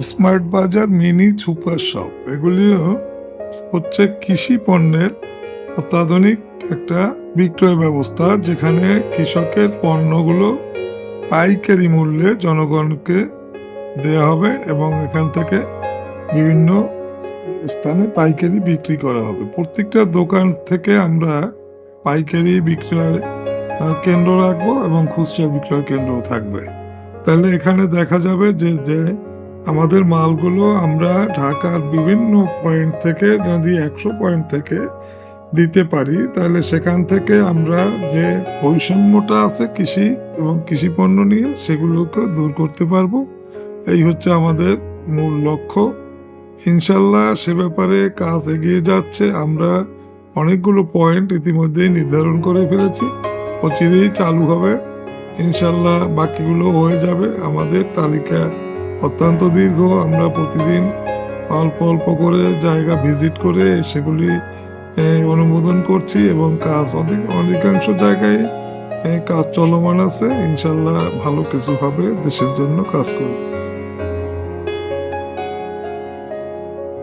Smart বাজার, mini super shop এগুলিও হচ্ছে কৃষি পণ্যের অত্যাধুনিক একটা বিক্রয় ব্যবস্থা, যেখানে কৃষকের পণ্যগুলো পাইকারি মূল্যে জনগণকে দেওয়া হবে এবং এখান থেকে বিভিন্ন স্থানে পাইকারি বিক্রি করা হবে। প্রত্যেকটা দোকান থেকে আমরা পাইকারি বিক্রয় কেন্দ্র রাখব এবং খুচরা বিক্রয় কেন্দ্র থাকবে। তাহলে এখানে দেখা যাবে যে যে আমাদের মালগুলো আমরা ঢাকার বিভিন্ন পয়েন্ট থেকে যদি একশো পয়েন্ট থেকে দিতে পারি, তাহলে সেখান থেকে আমরা যে বৈষম্যটা আছে কৃষি এবং কৃষি পণ্য নিয়ে সেগুলোকে দূর করতে পারব। এই হচ্ছে আমাদের মূল লক্ষ্য। ইনশাল্লাহ সে ব্যাপারে কাজ এগিয়ে যাচ্ছে। আমরা অনেকগুলো পয়েন্ট ইতিমধ্যেই নির্ধারণ করে ফেলেছি। অচিরেই চালু হবে। ইনশাল্লাহ বাকিগুলো হয়ে যাবে। আমাদের তালিকা অত্যন্ত দীর্ঘ। আমরা প্রতিদিন অল্প অল্প করে জায়গা ভিজিট করে সেগুলি অনুমোদন করছি এবং কাজ অধিক, অধিকাংশ জায়গায় কাজ চলমান আছে। ইনশাল্লাহ ভালো কিছু হবে দেশের জন্য কাজ করব।